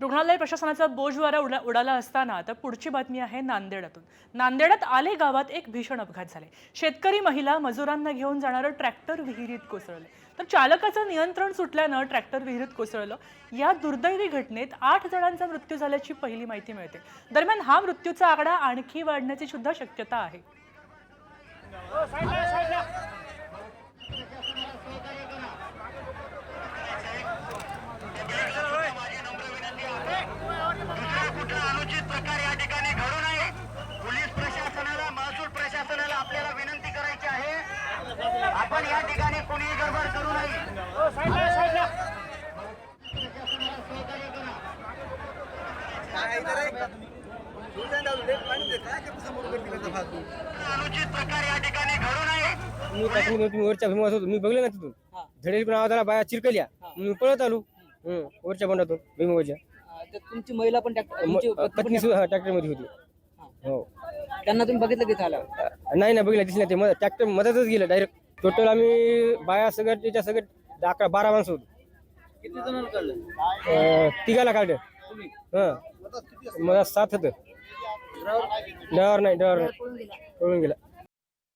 रुग्णालय प्रशासनाचा बोजवारा उडा उडाला असताना तर पुढची बातमी आहे नांदेडातून. नांदेडात आले गावात एक भीषण अपघात झाले. शेतकरी महिला मजुरांना घेऊन जाणारं ट्रॅक्टर विहिरीत कोसळले. तर चालकाचं नियंत्रण सुटल्यानं ट्रॅक्टर विहिरीत कोसळलं. या दुर्दैवी घटनेत आठ जणांचा मृत्यू झाल्याची पहिली माहिती मिळते. दरम्यान हा मृत्यूचा आकडा आणखी वाढण्याची सुद्धा शक्यता आहे. हो, कुठला अनुचित प्रकार या ठिकाणी घडू नये पोलीस प्रशासनाला महसूल प्रशासनाला आपल्याला विनंती करायची आहे आपण या ठिकाणी कोणीही गडबड करू नये अनुचित प्रकार या ठिकाणी घडू नये मी टाकून तुम्ही वरच्या भीमात होतो मी बघले ना तिथून झडेल पण आवाजाला बाया चिरकल्या मी पळत आलो वरच्या बंडातून भीमावरच्या तुमची महिला पण पत्नी सुद्धा ट्रॅक्टरमध्ये होती हो त्यांना तुम्ही बघितलं की झालं नाही ना बघितलं दिसलं ते ट्रॅक्टर मधातच गेलं डायरेक्ट टोटल आम्ही बाया सगळं त्याच्या सगळं अकरा बारा माणसं होतो किती जण काढलं तिघाला काढलं हं. मधात सात होतं ड्रायव्हर नाही ड्रायव्हर नाही. पळून गेला.